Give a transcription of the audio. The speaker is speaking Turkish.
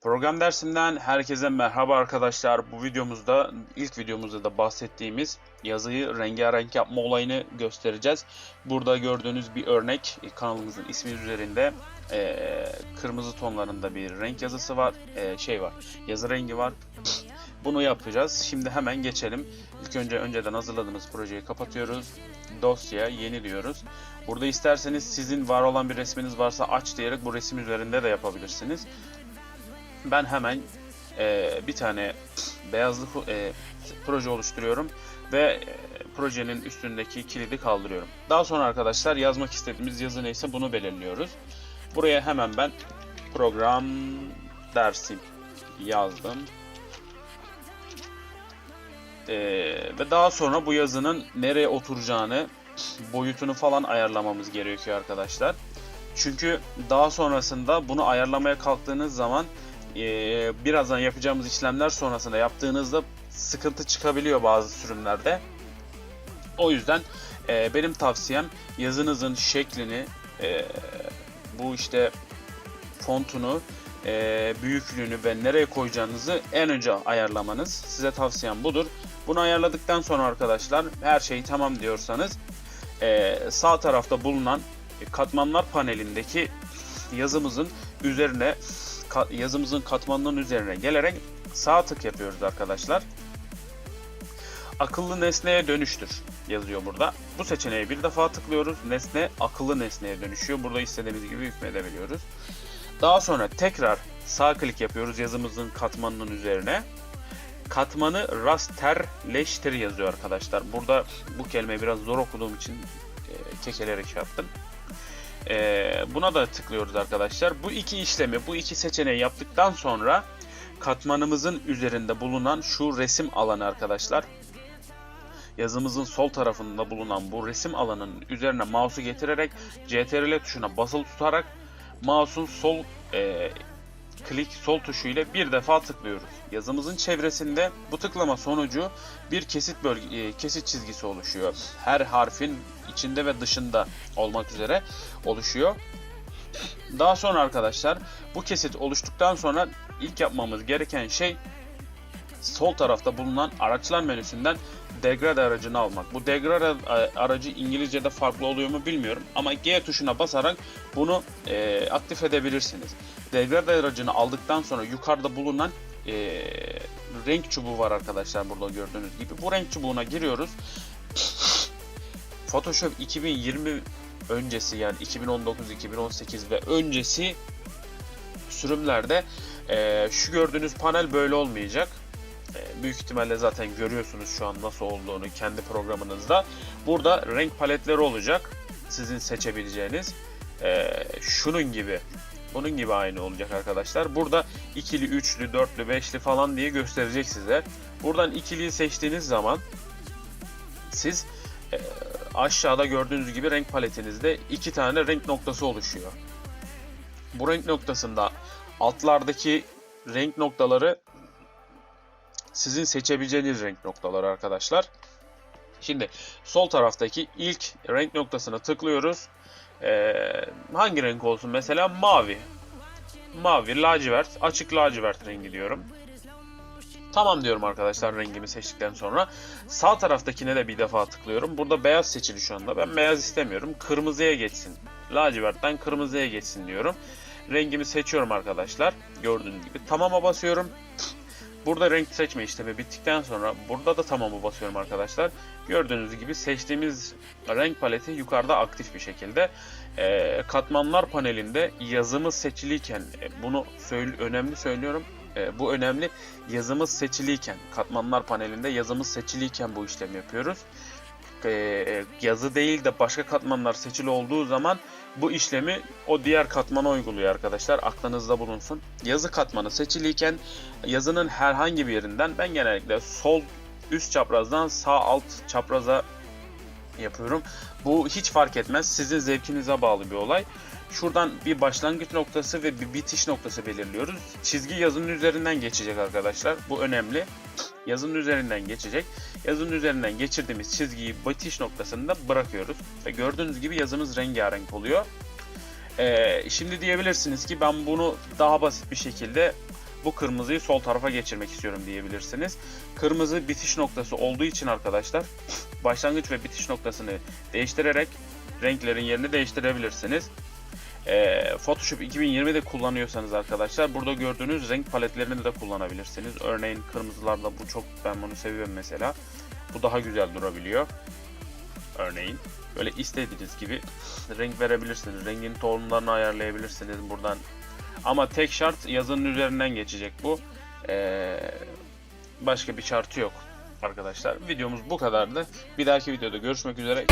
Program dersinden herkese merhaba arkadaşlar. Bu videomuzda ilk videomuzda da bahsettiğimiz yazıyı rengarenk yapma olayını göstereceğiz. Burada gördüğünüz bir örnek kanalımızın ismi üzerinde eee, kırmızı tonlarında bir renk yazısı var. Eee, şey var. Yazı rengi var. Bunu yapacağız. Şimdi hemen geçelim. İlk önce önceden hazırladığımız projeyi kapatıyoruz. Dosya yeni diyoruz. Burada isterseniz sizin var olan bir resminiz varsa aç diyerek bu resim üzerinde de yapabilirsiniz. Ben hemen e, bir tane beyazlı e, proje oluşturuyorum ve e, projenin üstündeki kilidi kaldırıyorum. Daha sonra arkadaşlar yazmak istediğimiz yazı neyse bunu belirliyoruz. Buraya hemen ben program dersim yazdım. E, ve daha sonra bu yazının nereye oturacağını, boyutunu falan ayarlamamız gerekiyor arkadaşlar. Çünkü daha sonrasında bunu ayarlamaya kalktığınız zaman eee, birazdan yapacağımız işlemler sonrasında yaptığınızda sıkıntı çıkabiliyor bazı sürümlerde. O yüzden eee, benim tavsiyem yazınızın şeklini, eee, bu işte fontunu, eee, büyüklüğünü ve nereye koyacağınızı en önce ayarlamanız. Size tavsiyem budur. Bunu ayarladıktan sonra arkadaşlar her şey tamam diyorsanız eee, sağ tarafta bulunan katmanlar panelindeki yazımızın üzerine yazımızın katmanının üzerine gelerek sağ tık yapıyoruz arkadaşlar. Akıllı nesneye dönüştür yazıyor burada. Bu seçeneğe bir defa tıklıyoruz. Nesne akıllı nesneye dönüşüyor. Burada istediğimiz gibi hükmedebiliyoruz. Daha sonra tekrar sağ klik yapıyoruz yazımızın katmanının üzerine. Katmanı rasterleştir yazıyor arkadaşlar. Burada bu kelimeyi biraz zor okuduğum için e, kekelerek şey yaptım. Ee, buna da tıklıyoruz arkadaşlar. Bu iki işlemi, bu iki seçeneği yaptıktan sonra katmanımızın üzerinde bulunan şu resim alanı arkadaşlar. Yazımızın sol tarafında bulunan bu resim alanının üzerine mouse'u getirerek CTRL tuşuna basılı tutarak mouse'un sol e, klik sol tuşu ile bir defa tıklıyoruz. Yazımızın çevresinde bu tıklama sonucu bir kesit bölge e, kesit çizgisi oluşuyor. Her harfin içinde ve dışında olmak üzere oluşuyor. Daha sonra arkadaşlar bu kesit oluştuktan sonra ilk yapmamız gereken şey sol tarafta bulunan araçlar menüsünden degrade aracını almak. Bu degrade aracı İngilizce'de farklı oluyor mu bilmiyorum ama G tuşuna basarak bunu e, aktif edebilirsiniz. Degrade aracını aldıktan sonra yukarıda bulunan e, renk çubuğu var arkadaşlar burada gördüğünüz gibi. Bu renk çubuğuna giriyoruz. Photoshop 2020 öncesi yani 2019, 2018 ve öncesi sürümlerde e, şu gördüğünüz panel böyle olmayacak. E, büyük ihtimalle zaten görüyorsunuz şu an nasıl olduğunu kendi programınızda. Burada renk paletleri olacak. Sizin seçebileceğiniz. E, şunun gibi. Bunun gibi aynı olacak arkadaşlar. Burada ikili, üçlü, dörtlü, beşli falan diye gösterecek size. Buradan ikiliyi seçtiğiniz zaman siz e, aşağıda gördüğünüz gibi renk paletinizde iki tane renk noktası oluşuyor. Bu renk noktasında altlardaki renk noktaları sizin seçebileceğiniz renk noktaları arkadaşlar. Şimdi sol taraftaki ilk renk noktasına tıklıyoruz. Ee, hangi renk olsun? Mesela mavi. Mavi, lacivert, açık lacivert rengi diyorum. Tamam diyorum arkadaşlar rengimi seçtikten sonra. Sağ taraftakine de bir defa tıklıyorum. Burada beyaz seçili şu anda. Ben beyaz istemiyorum. Kırmızıya geçsin. Lacivertten kırmızıya geçsin diyorum. Rengimi seçiyorum arkadaşlar. Gördüğünüz gibi. Tamama basıyorum. Burada renk seçme işlemi bittikten sonra burada da tamamı basıyorum arkadaşlar. Gördüğünüz gibi seçtiğimiz renk paleti yukarıda aktif bir şekilde. Ee, katmanlar panelinde yazımız seçiliyken e, bunu söyle, önemli söylüyorum. E, bu önemli. Yazımız seçiliyken katmanlar panelinde yazımız seçiliyken bu işlemi yapıyoruz. E, yazı değil de başka katmanlar seçili olduğu zaman bu işlemi o diğer katmana uyguluyor arkadaşlar. Aklınızda bulunsun. Yazı katmanı seçiliyken yazının herhangi bir yerinden ben genellikle sol üst çaprazdan sağ alt çapraza yapıyorum. Bu hiç fark etmez. Sizin zevkinize bağlı bir olay. Şuradan bir başlangıç noktası ve bir bitiş noktası belirliyoruz. Çizgi yazının üzerinden geçecek arkadaşlar. Bu önemli. Yazının üzerinden geçecek. Yazının üzerinden geçirdiğimiz çizgiyi bitiş noktasında bırakıyoruz. Ve gördüğünüz gibi yazımız rengarenk oluyor. Ee, şimdi diyebilirsiniz ki ben bunu daha basit bir şekilde bu kırmızıyı sol tarafa geçirmek istiyorum diyebilirsiniz. Kırmızı bitiş noktası olduğu için arkadaşlar başlangıç ve bitiş noktasını değiştirerek renklerin yerini değiştirebilirsiniz. Ee, Photoshop 2020'de kullanıyorsanız arkadaşlar burada gördüğünüz renk paletlerini de kullanabilirsiniz. Örneğin kırmızılarla bu çok ben bunu seviyorum mesela. Bu daha güzel durabiliyor. Örneğin böyle istediğiniz gibi renk verebilirsiniz. Rengin tonlarını ayarlayabilirsiniz buradan. Ama tek şart yazının üzerinden geçecek bu. Ee, başka bir şartı yok arkadaşlar. Videomuz bu kadardı. Bir dahaki videoda görüşmek üzere.